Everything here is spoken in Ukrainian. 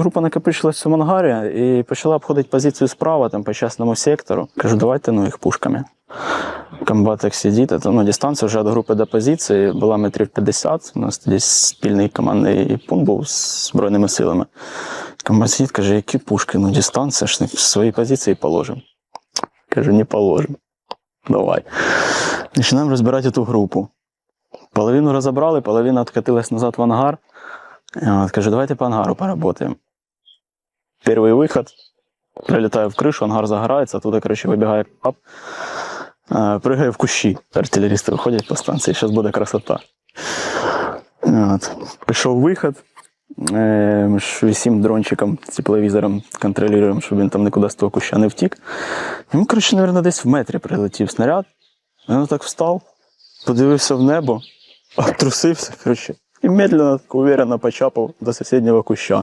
Група накопичилась в цьому ангарі і почала обходити позицію справа, там по частному сектору. Кажу, давайте ну їх пушками. Комбат як сидить, це, ну, дистанція вже від групи до позиції була метрів 50. У нас тоді спільний командний пункт був з Збройними силами. Комбат сидить, каже, які пушки? Ну, дистанція ж свої позиції положимо. Кажу, не положимо. Давай. Починаємо розбирати ту групу. Половину розібрали, половина відкатилась назад в ангар. От, кажу, давайте по ангару поработаем Первый выход. Прилетаю в крышу, ангар загорається, оттуда, короче, вибігає пап. Е, Пригає в кущі. Артилерісти виходять по станції, зараз буде красота. От. Пішов виход. Е, Ми ж всім дрончиком, тепловізором контролюємо, щоб він там нікуди з того куща не втік. Йому, коротше, мабуть, десь в метрі прилетів снаряд. Він так встав, подивився в небо, обтрусився, коротше, і медленно, так уверенно почапав до сусіднього куща.